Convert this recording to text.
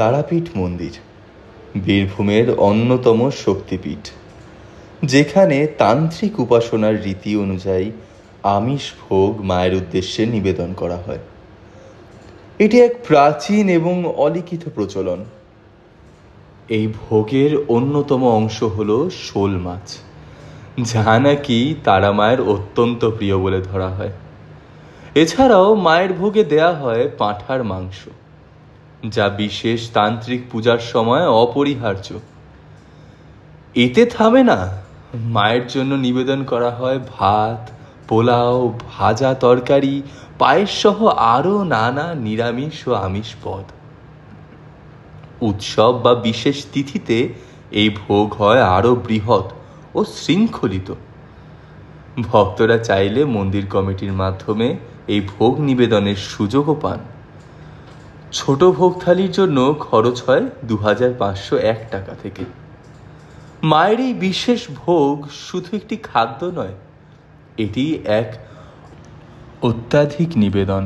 তারাপীঠ মন্দির, বীরভূমের অন্যতম শক্তিপীঠ, যেখানে তান্ত্রিক উপাসনার রীতি অনুযায়ী আমিষ ভোগ মায়ের উদ্দেশ্যে নিবেদন করা হয়। এটি এক প্রাচীন এবং অলিখিত প্রচলন। এই ভোগের অন্যতম অংশ হল শোল মাছ, যা নাকি তারা মায়ের অত্যন্ত প্রিয় বলে ধরা হয়। এছাড়াও মায়ের ভোগে দেয়া হয় পাঁঠার মাংস। যা বিশেষ তান্ত্রিক পূজার সময় অপরিহার্য। এতে থামে না, মায়ের জন্য নিবেদন করা হয় ভাত, পোলাও, ভাজা তরকারি পায়েস সহ আরও নানা নিরামিষ ও আমিষ পদ। উৎসব বা বিশেষ তিথিতে এই ভোগ হয় আরও বৃহৎ ও শৃঙ্খলিত। ভক্তরা চাইলে মন্দির কমিটির মাধ্যমে এই ভোগ নিবেদনের সুযোগও পান। ছোট ভোগ থালির জন্য খরচ হয় দু হাজার পাঁচশো এক টাকা থেকে। মায়ের এই বিশেষ ভোগ শুধু একটি খাদ্য নয়, এটি এক অত্যাধিক নিবেদন।